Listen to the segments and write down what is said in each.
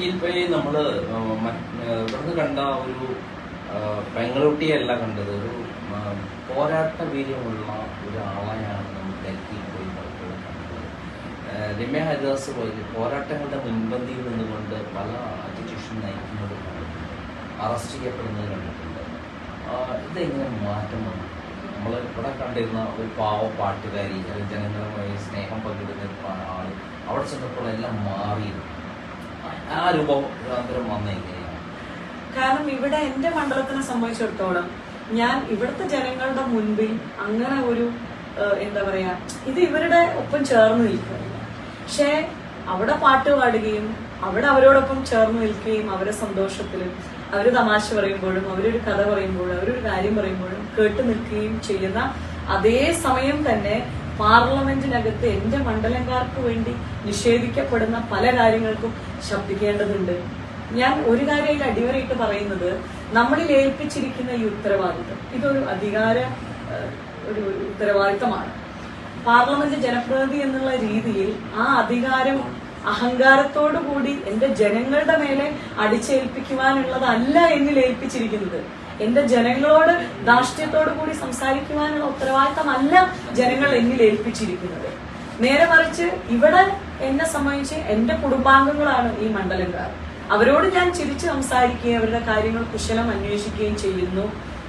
ഡൽഹിയിൽ പോയി നമ്മൾ ഇവിടുന്ന് കണ്ട ഒരു പെങ്ങളുട്ടിയല്ല കണ്ടത്. ഒരു പോരാട്ട വീര്യമുള്ള ഒരാളെയാണ് നമ്മൾ ഡൽഹിയിൽ പോയി പലപ്പോഴും കണ്ടത്. രമ്യ ഹരിദാസ് പോയി പോരാട്ടങ്ങളുടെ മുൻപന്തിയിൽ നിന്നുകൊണ്ട് പല അജിറ്റേഷൻ നയിക്കുന്നത് കണ്ടിട്ടുണ്ട്. അറസ്റ്റ് ചെയ്യപ്പെടുന്നത് കണ്ടിട്ടുണ്ട്. ഇതെങ്ങനെ മാറ്റം വന്നു? നമ്മൾ ഇവിടെ കണ്ടിരുന്ന ഒരു പാവ പാട്ടുകാരി അല്ലെങ്കിൽ ജനങ്ങളുമായി സ്നേഹം പങ്കിടുന്ന ആൾ അവിടെ ചെന്നപ്പോൾ എല്ലാം മാറിയിരുന്നു. ആ- രൂപാന്തരം വന്ന കാരണം ഇവിടെ എന്റെ മണ്ഡലത്തിനെ സംബന്ധിച്ചിടത്തോളം ഞാൻ ഇവിടുത്തെ ജനങ്ങളുടെ മുൻപിൽ അങ്ങനെ ഒരു എന്താ പറയാ ഇത് ഇവരുടെ ഒപ്പം ചേർന്ന് നിൽക്കുന്നില്ല പക്ഷേ അവിടെ പാട്ട് പാടുകയും അവിടെ അവരോടൊപ്പം ചേർന്ന് നിൽക്കുകയും അവരെ സന്തോഷത്തിലും അവർ തമാശ പറയുമ്പോഴും അവരൊരു കഥ പറയുമ്പോഴും അവരൊരു കാര്യം പറയുമ്പോഴും കേട്ട് നിൽക്കുകയും ചെയ്യുന്ന അതേ സമയം തന്നെ പാർലമെന്റിനകത്ത് എന്റെ മണ്ഡലംകാർക്ക് വേണ്ടി നിഷേധിക്കപ്പെടുന്ന പല കാര്യങ്ങൾക്കും ശബ്ദിക്കേണ്ടതുണ്ട് ഞാൻ ഒരു കാര്യയിൽ അടിവരയിട്ട് പറയുന്നത് നമ്മളിൽ ഏൽപ്പിച്ചിരിക്കുന്ന ഈ ഉത്തരവാദിത്വം ഇതൊരു അധികാര ഒരു ഉത്തരവാദിത്തമാണ്. പാർലമെന്റ് ജനപ്രതിനിധി എന്നുള്ള രീതിയിൽ ആ അധികാരം അഹങ്കാരത്തോടു കൂടി എന്റെ ജനങ്ങളുടെ മേലെ അടിച്ചേൽപ്പിക്കുവാനുള്ളതല്ല എന്നിൽ ഏൽപ്പിച്ചിരിക്കുന്നത്. എന്റെ ജനങ്ങളോട് ധാർഷ്ട്യത്തോടു കൂടി സംസാരിക്കുവാനുള്ള ഉത്തരവാദിത്തമല്ല ജനങ്ങൾ എന്നിൽ ഏൽപ്പിച്ചിരിക്കുന്നത്. നേരെ മറിച്ച് ഇവിടെ എന്നെ സംബന്ധിച്ച് എന്റെ കുടുംബാംഗങ്ങളാണ് ഈ മണ്ഡലംകാർ അവരോട് ഞാൻ ചിരിച്ച് സംസാരിക്കുകയും അവരുടെ കാര്യങ്ങൾ കുശലം അന്വേഷിക്കുകയും ചെയ്യുന്നു.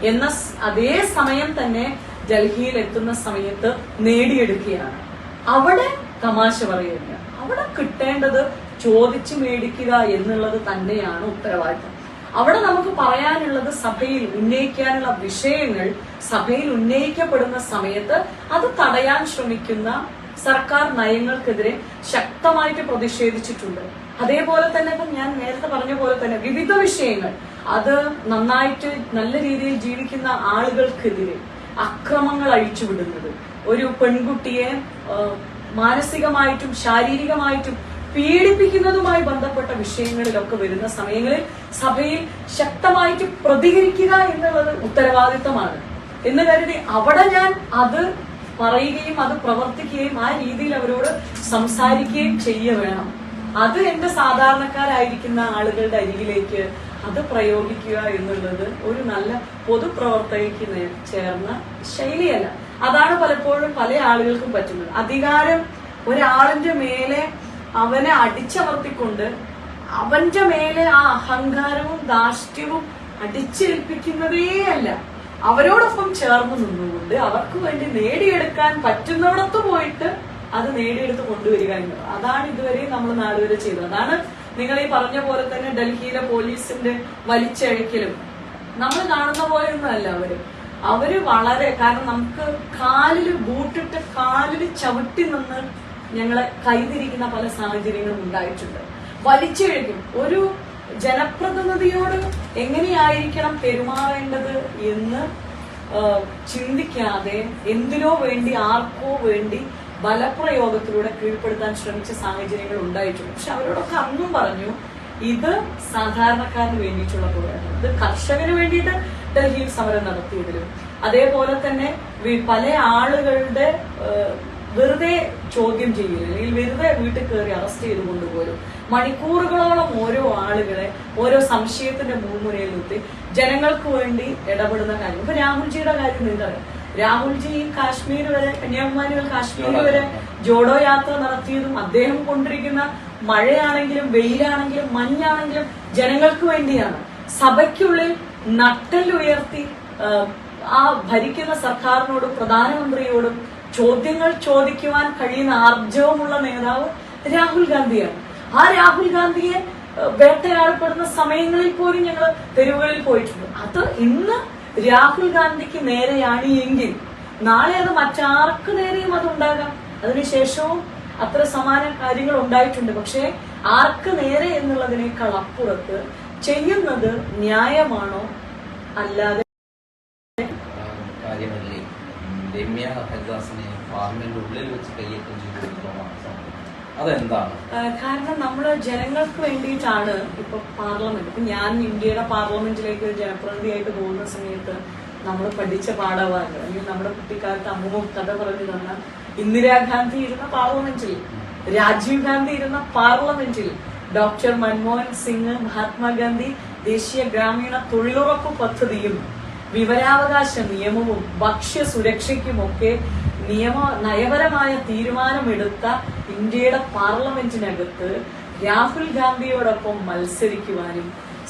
എന്ന അതേ സമയം തന്നെ ഡൽഹിയിൽ എത്തുന്ന സമയത്ത് നേടിയെടുക്കുകയാണ്. അവിടെ തമാശ പറയുക അവിടെ കിട്ടേണ്ടത് ചോദിച്ചു മേടിക്കുക എന്നുള്ളത് തന്നെയാണ് ഉത്തരവാദിത്തം. അവിടെ നമുക്ക് പറയാനുള്ളത് സഭയിൽ ഉന്നയിക്കാനുള്ള വിഷയങ്ങൾ സഭയിൽ ഉന്നയിക്കപ്പെടുന്ന സമയത്ത് അത് തടയാൻ ശ്രമിക്കുന്ന സർക്കാർ നയങ്ങൾക്കെതിരെ ശക്തമായിട്ട് പ്രതിഷേധിച്ചിട്ടുണ്ട്. അതേപോലെ തന്നെ ഞാൻ നേരത്തെ പറഞ്ഞ പോലെ തന്നെ വിവിധ വിഷയങ്ങൾ. അത് നന്നായിട്ട് നല്ല രീതിയിൽ ജീവിക്കുന്ന ആളുകൾക്കെതിരെ അക്രമങ്ങൾ അഴിച്ചുവിടുന്നത്. ഒരു പെൺകുട്ടിയെ മാനസികമായിട്ടും ശാരീരികമായിട്ടും പീഡിപ്പിക്കുന്നതുമായി ബന്ധപ്പെട്ട വിഷയങ്ങളിലൊക്കെ വരുന്ന സമയങ്ങളിൽ സഭയിൽ ശക്തമായിട്ട് പ്രതികരിക്കുക എന്നുള്ളത് ഉത്തരവാദിത്തമാണ്. എന്ന് കരുതി അവിടെ ഞാൻ അത് പറയുകയും അത് പ്രവർത്തിക്കുകയും ആ രീതിയിൽ അവരോട് സംസാരിക്കുകയും ചെയ്യ വേണം. അത് എന്റെ സാധാരണക്കാരായിരിക്കുന്ന ആളുകളുടെ അരികിലേക്ക് അത് പ്രയോഗിക്കുക എന്നുള്ളത് ഒരു നല്ല പൊതുപ്രവർത്തകയ്ക്ക് ചേർന്ന ശൈലിയല്ല. അതാണ് പലപ്പോഴും പല ആളുകൾക്കും പറ്റുന്നത്. അധികാരം ഒരാളിന്റെ മേലെ അവനെ അടിച്ചമർത്തിക്കൊണ്ട് അവന്റെ മേലെ ആ അഹങ്കാരവും ധാർഷ്ട്യവും അടിച്ചേൽപ്പിക്കുന്നതേ അല്ല. അവരോടൊപ്പം ചേർന്ന് നിന്നുകൊണ്ട് അവർക്ക് വേണ്ടി നേടിയെടുക്കാൻ പറ്റുന്നിടത്ത് പോയിട്ട് അത് നേടിയെടുത്ത് കൊണ്ടുവരിക എന്നത്. അതാണ് ഇതുവരെ നമ്മൾ നാടുവരെ ചെയ്തത്. അതാണ് നിങ്ങൾ ഈ പറഞ്ഞ പോലെ തന്നെ ഡൽഹിയിലെ പോലീസിന്റെ വലിച്ചഴക്കലും. നമ്മൾ കാണുന്ന പോലെ ഒന്നുമല്ല അവർ. അവർ വളരെ കാരണം നമുക്ക് കാലിൽ ബൂട്ടിട്ട് കാലിൽ ചവിട്ടി നിന്ന് ഞങ്ങളെ കൈതിരിക്കുന്ന പല സാഹചര്യങ്ങളും ഉണ്ടായിട്ടുണ്ട്. വലിച്ചിഴക്കും ഒരു ജനപ്രതിനിധിയോട് എങ്ങനെയായിരിക്കണം പെരുമാറേണ്ടത് എന്ന് ചിന്തിക്കാതെ എന്തിനോ വേണ്ടി ആർക്കോ വേണ്ടി ബലപ്രയോഗത്തിലൂടെ കീഴ്പ്പെടുത്താൻ ശ്രമിച്ച സാഹചര്യങ്ങൾ ഉണ്ടായിട്ടുണ്ട്. പക്ഷെ അവരോടൊക്കെ അന്നും പറഞ്ഞു ഇത് സാധാരണക്കാരന് വേണ്ടിയിട്ടുള്ള പോരാട്ടം ഇത് കർഷകന് വേണ്ടിയിട്ട് ഡൽഹിയിൽ സമരം നടത്തിയതിലും. അതേപോലെ തന്നെ പല ആളുകളുടെ വെറുതെ ചോദ്യം ചെയ്യില്ല. അല്ലെങ്കിൽ വെറുതെ വീട്ടിൽ കയറി അറസ്റ്റ് ചെയ്ത് കൊണ്ടുപോലും. മണിക്കൂറുകളോളം ഓരോ ആളുകളെ ഓരോ സംശയത്തിന്റെ മുൻമുനയിൽ നിർത്തി ജനങ്ങൾക്ക് വേണ്ടി ഇടപെടുന്ന കാര്യം. ഇപ്പൊ രാഹുൽജിയുടെ കാര്യം നിങ്ങൾക്കറിയാം. രാഹുൽജി കാശ്മീർ വരെ കന്യാകുമാരി മുതൽ കാശ്മീർ വരെ ജോഡോ യാത്ര നടത്തിയതും അദ്ദേഹം കൊണ്ടിരിക്കുന്ന മഴയാണെങ്കിലും വെയിലാണെങ്കിലും മഞ്ഞാണെങ്കിലും ജനങ്ങൾക്ക് വേണ്ടിയാണ്. സഭയ്ക്കുള്ളിൽ നട്ടലുയർത്തി ആ ഭരിക്കുന്ന സർക്കാരിനോടും പ്രധാനമന്ത്രിയോടും ചോദ്യങ്ങൾ ചോദിക്കുവാൻ കഴിയുന്ന ആർജവമുള്ള നേതാവ് രാഹുൽ ഗാന്ധിയാണ്. ആ രാഹുൽ ഗാന്ധിയെ വേട്ടയാടപ്പെടുന്ന സമയങ്ങളിൽ പോലും ഞങ്ങൾ തെരുവുകളിൽ പോയിട്ടുണ്ട്. അത് ഇന്ന് രാഹുൽ ഗാന്ധിക്ക് നേരെയാണ് എങ്കിൽ നാളെ അത് മറ്റാർക്ക് നേരെയും അത് ഉണ്ടാകാം? അതിനുശേഷവും അത്ര സമാന കാര്യങ്ങൾ ഉണ്ടായിട്ടുണ്ട്. പക്ഷേ ആർക്ക് നേരെ എന്നുള്ളതിനേക്കാൾ അപ്പുറത്ത് ചെയ്യുന്നത് ന്യായമാണോ? അല്ലാതെ ആ, കാര്യമല്ലേ ഉം, രമ്യ ഹരിദാസിനെ പാർലമെന്റ് ഉള്ളിൽ വെച്ച് കയ്യേറ്റം സംഭവം അതെന്താണ്? കാരണം നമ്മൾ ജനങ്ങൾക്ക് വേണ്ടിയിട്ടാണ് ഇപ്പൊ പാർലമെന്റ്. ഇപ്പൊ ഞാൻ ഇന്ത്യയുടെ പാർലമെന്റിലേക്ക് ജനപ്രതിനിധിയായിട്ട് പോകുന്ന സമയത്ത് നമ്മൾ പഠിച്ച പാഠഭാഗങ്ങൾ അല്ലെങ്കിൽ നമ്മുടെ കുട്ടിക്കാലത്ത് അമ്മവും കഥ പറഞ്ഞു തന്ന ഇന്ദിരാഗാന്ധി ഇരുന്ന പാർലമെന്റിൽ രാജീവ് ഗാന്ധി ഇരുന്ന പാർലമെന്റിൽ ഡോക്ടർ മൻമോഹൻ സിംഗ് മഹാത്മാഗാന്ധി ദേശീയ ഗ്രാമീണ തൊഴിലുറപ്പ് പദ്ധതിയും വിവരാവകാശ നിയമവും ഭക്ഷ്യ സുരക്ഷയ്ക്കുമൊക്കെ നിയമ നയപരമായ തീരുമാനമെടുത്ത ഇന്ത്യയുടെ പാർലമെന്റിനകത്ത് രാഹുൽ ഗാന്ധിയോടൊപ്പം മത്സരിക്കുവാനും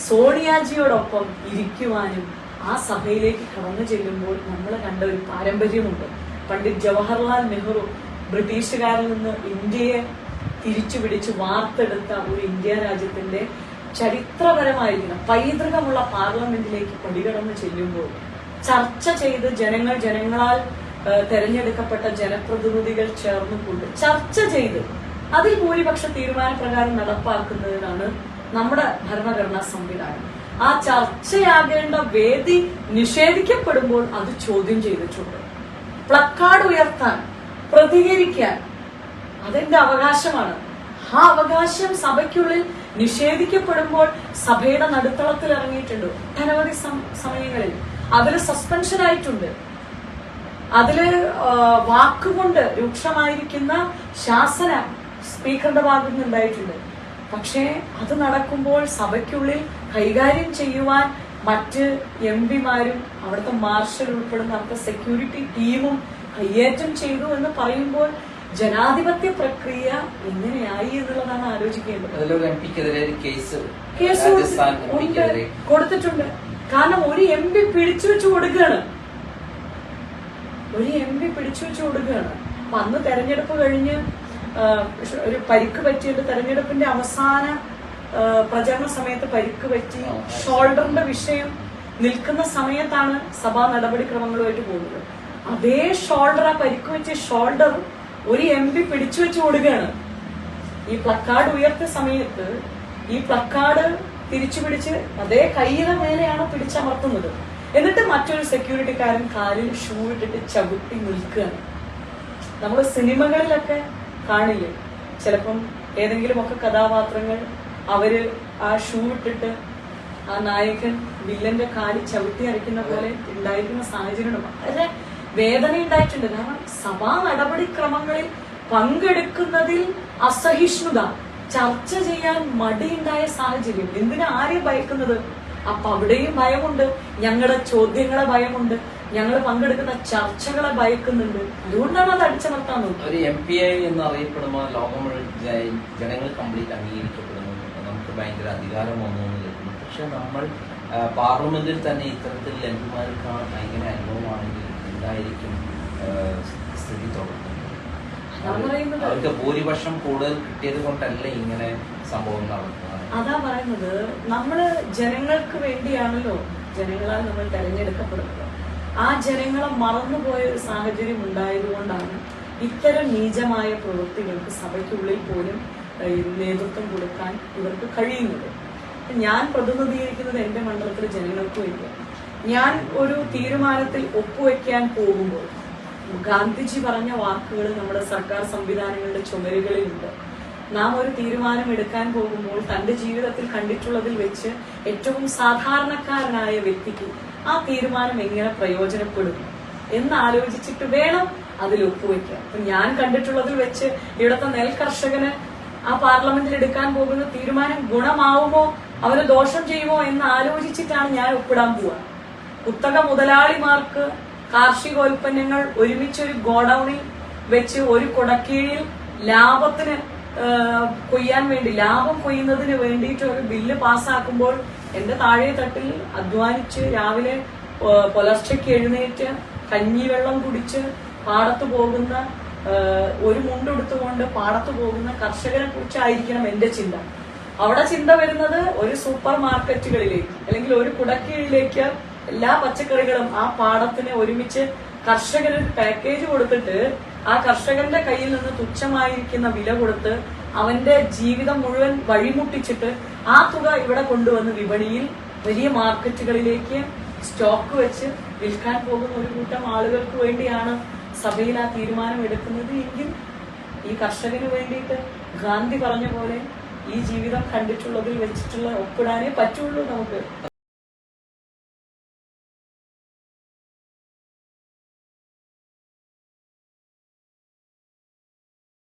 സോണിയാജിയോടൊപ്പം ഇരിക്കുവാനും ആ സഭയിലേക്ക് കടന്നു ചെല്ലുമ്പോൾ നമ്മൾ കണ്ട ഒരു പാരമ്പര്യമുണ്ട്. പണ്ഡിറ്റ് ജവഹർലാൽ നെഹ്റു ബ്രിട്ടീഷുകാരിൽ നിന്ന് ഇന്ത്യയെ തിരിച്ചു പിടിച്ച് വാർത്തെടുത്ത ഒരു ഇന്ത്യ രാജ്യത്തിന്റെ ചരിത്രപരമായിരിക്കുന്ന പൈതൃകമുള്ള പാർലമെന്റിലേക്ക് പടികടന്ന് ചെല്ലുമ്പോൾ ചർച്ച ചെയ്ത് ജനങ്ങൾ ജനങ്ങളാൽ തെരഞ്ഞെടുക്കപ്പെട്ട ജനപ്രതിനിധികൾ ചേർന്നുകൊണ്ട് ചർച്ച ചെയ്ത് അതിൽ ഭൂരിപക്ഷ തീരുമാനപ്രകാരം നടപ്പാക്കുന്നതിനാണ് നമ്മുടെ ഭരണഘടനാ സംവിധാനം. ആ ചർച്ചയാകേണ്ട വേദി നിഷേധിക്കപ്പെടുമ്പോൾ അത് ചോദ്യം ചെയ്തിട്ടുണ്ട്. പ്ലക്കാർഡ് ഉയർത്താൻ പ്രതികരിക്കാൻ അതെന്റെ അവകാശമാണ്. ആ അവകാശം സഭയ്ക്കുള്ളിൽ നിഷേധിക്കപ്പെടുമ്പോൾ സഭയുടെ നടുത്തളത്തിൽ ഇറങ്ങിയിട്ടുണ്ട് ഒട്ടനവധി സമയങ്ങളിൽ. അതിൽ സസ്പെൻഷൻ ആയിട്ടുണ്ട്. അതിൽ വാക്കുകൊണ്ട് രൂക്ഷമായിരിക്കുന്ന ശാസന സ്പീക്കറുടെ ഭാഗത്ത് നിന്ന് ഉണ്ടായിട്ടുണ്ട്. പക്ഷേ അത് നടക്കുമ്പോൾ സഭയ്ക്കുള്ളിൽ കൈകാര്യം ചെയ്യുവാൻ മറ്റ് എം പിമാരും അവിടുത്തെ മാർഷൽ ഉൾപ്പെടുന്ന അവിടുത്തെ സെക്യൂരിറ്റി ടീമും കയ്യേറ്റം ചെയ്തു എന്ന് പറയുമ്പോൾ ജനാധിപത്യ പ്രക്രിയ എങ്ങനെയായി എന്നുള്ളതാണ് ആലോചിക്കേണ്ടത്. കേസ് കൊടുത്തിട്ടുണ്ട്. കാരണം ഒരു എം പി പിടിച്ചു വെച്ച് കൊടുക്കുകയാണ്. ഒരു എം പി പിടിച്ചു വെച്ച് കൊടുക്കുകയാണ്. അപ്പൊ അന്ന് തെരഞ്ഞെടുപ്പ് കഴിഞ്ഞ് ഒരു പരിക്ക് പറ്റിയിട്ട് തെരഞ്ഞെടുപ്പിന്റെ അവസാന പ്രചരണ സമയത്ത് പരിക്ക് പറ്റി ഷോൾഡറിന്റെ വിഷയം നിൽക്കുന്ന സമയത്താണ് സഭാ നടപടിക്രമങ്ങളുമായിട്ട് പോകുന്നത്. അതേ ഷോൾഡർ ആ പരിക്ക് വെച്ച ഷോൾഡർ ഒരു എം പി പിടിച്ചു വെച്ച് കൊടുക്കുകയാണ്. ഈ പ്ലക്കാർഡ് ഉയർത്തിയ സമയത്ത് ഈ പ്ലക്കാർഡ് തിരിച്ചു പിടിച്ച് അതേ കൈയുടെ മേലെയാണ് പിടിച്ചമർത്തുന്നത്. എന്നിട്ട് മറ്റൊരു സെക്യൂരിറ്റിക്കാരൻ കാലിൽ ഷൂ ഇട്ടിട്ട് ചവിട്ടി നിൽക്കുകയാണ്. നമ്മൾ സിനിമകളിലൊക്കെ കാണില്ലേ? ചിലപ്പം ഏതെങ്കിലുമൊക്കെ കഥാപാത്രങ്ങൾ അവർ ആ ഷൂ ഇട്ടിട്ട് ആ നായകൻ വില്ലന്റെ കാലിൽ ചവിട്ടി അരയ്ക്കുന്ന പോലെ ഉണ്ടായിരിക്കുന്ന സാഹചര്യം വളരെ വേദന ഉണ്ടായിട്ടുണ്ട്. കാരണം സഭാ നടപടിക്രമങ്ങളിൽ പങ്കെടുക്കുന്നതിൽ അസഹിഷ്ണുത ചർച്ച ചെയ്യാൻ മടിയുണ്ടായ സാഹചര്യം. എന്തിനാ ആരെയും ഭയക്കുന്നത്? അപ്പൊ അവിടെയും ഭയമുണ്ട്. ഞങ്ങളുടെ ചോദ്യങ്ങളെ ഭയമുണ്ട്. ഞങ്ങൾ പങ്കെടുക്കുന്ന ചർച്ചകളെ ഭയക്കുന്നുണ്ട്. അതുകൊണ്ടാണ് അത് അടിച്ചമർത്താൻ ഒരു എം പി ഐ എന്ന് അറിയപ്പെടുമ്പോൾ ലോകം മുഴുവൻ ജനങ്ങൾ കംപ്ലീറ്റ് അംഗീകരിക്കപ്പെടുന്നു. നമുക്ക് ഭയങ്കര അധികാരം വന്നു കേൾക്കുന്നു. പക്ഷെ നമ്മൾ പാർലമെന്റിൽ തന്നെ ഇത്തരത്തിൽ എംപിമാർക്കാണ് ഭയങ്കര അനുഭവമാണെങ്കിൽ എന്തായിരിക്കും സ്ഥിതി തുടങ്ങുന്നത്. അവർക്ക് ഭൂരിപക്ഷം കൂടുതൽ കിട്ടിയത് കൊണ്ടല്ല ഇങ്ങനെ സംഭവം നടക്കുന്നത്? അതാ പറയുന്നത് നമ്മൾ ജനങ്ങൾക്ക് വേണ്ടിയാണല്ലോ ജനങ്ങളാൽ നമ്മൾ തെരഞ്ഞെടുക്കപ്പെടുന്നത്. ആ ജനങ്ങളെ മറന്നുപോയ ഒരു സാഹചര്യം ഉണ്ടായതുകൊണ്ടാണ് ഇത്തരം നീചമായ പ്രവൃത്തികൾക്ക് സഭയ്ക്കുള്ളിൽ പോലും നേതൃത്വം കൊടുക്കാൻ ഇവർക്ക് കഴിയുന്നത്. ഞാൻ പ്രതിനിധീകരിക്കുന്നത് എന്റെ മണ്ഡലത്തിലെ ജനങ്ങൾക്ക് വേണ്ടിയാണ്. ഞാൻ ഒരു തീരുമാനത്തിൽ ഒപ്പുവെക്കാൻ പോകുമ്പോൾ ഗാന്ധിജി പറഞ്ഞ വാക്കുകൾ നമ്മുടെ സർക്കാർ സംവിധാനങ്ങളുടെ ചുമരുകളിലുണ്ട്. നാം ഒരു തീരുമാനം എടുക്കാൻ പോകുമ്പോൾ തന്റെ ജീവിതത്തിൽ കണ്ടിട്ടുള്ളതിൽ വെച്ച് ഏറ്റവും സാധാരണക്കാരനായ വ്യക്തിക്ക് ആ തീരുമാനം എങ്ങനെ പ്രയോജനപ്പെടും എന്ന് ആലോചിച്ചിട്ട് വേണം അതിൽ ഒപ്പുവെക്കുക അപ്പൊ ഞാൻ കണ്ടിട്ടുള്ളതിൽ വെച്ച് ഇവിടുത്തെ നെൽ കർഷകന് ആ പാർലമെന്റിൽ എടുക്കാൻ പോകുന്ന തീരുമാനം ഗുണമാവുമോ? അവന് ദോഷം ചെയ്യുമോ എന്ന് ആലോചിച്ചിട്ടാണ് ഞാൻ ഒപ്പിടാൻ പോവുക. കുത്തക മുതലാളിമാർക്ക് കാർഷികോൽപ്പന്നങ്ങൾ ഒരുമിച്ചൊരു ഗോഡൌണിൽ വെച്ച് ഒരു കുടക്കീഴിൽ ലാഭത്തിന് കൊയ്യാൻ വേണ്ടി ലാഭം കൊയ്യുന്നതിന് വേണ്ടിയിട്ട് ഒരു ബില്ല് പാസ്സാക്കുമ്പോൾ എന്റെ താഴെ തട്ടിൽ അധ്വാനിച്ച് രാവിലെ പുലർച്ചയ്ക്ക് എഴുന്നേറ്റ് കഞ്ഞിവെള്ളം കുടിച്ച് പാടത്ത് പോകുന്ന ഒരു മുണ്ടെടുത്തുകൊണ്ട് പാടത്ത് പോകുന്ന കർഷകരെ കുറിച്ചായിരിക്കണം എന്റെ ചിന്ത. അവിടെ ചിന്ത വരുന്നത് ഒരു സൂപ്പർ മാർക്കറ്റുകളിലേക്ക് അല്ലെങ്കിൽ ഒരു കുടക്കീഴിലേക്ക് എല്ലാ പച്ചക്കറികളും ആ പാടത്തിന് ഒരുമിച്ച് കർഷകർ പാക്കേജ് കൊടുത്തിട്ട് ആ കർഷകന്റെ കയ്യിൽ നിന്ന് തുച്ഛമായിരിക്കുന്ന വില കൊടുത്ത് അവന്റെ ജീവിതം മുഴുവൻ വഴിമുട്ടിച്ചിട്ട് ആ തുക ഇവിടെ കൊണ്ടുവന്ന് വിപണിയിൽ വലിയ മാർക്കറ്റുകളിലേക്ക് സ്റ്റോക്ക് വെച്ച് വിൽക്കാൻ പോകുന്ന ഒരു കൂട്ടം ആളുകൾക്ക് വേണ്ടിയാണ് സഭയിൽ ആ തീരുമാനം എടുക്കുന്നത്. എങ്കിൽ ഈ കർഷകന് വേണ്ടിയിട്ട് ഗാന്ധി പറഞ്ഞ പോലെ ഈ ജീവിതം കണ്ടിട്ടുള്ളതിൽ വെച്ചിട്ടുള്ള ഒപ്പിടാനേ പറ്റുള്ളൂ നമുക്ക്.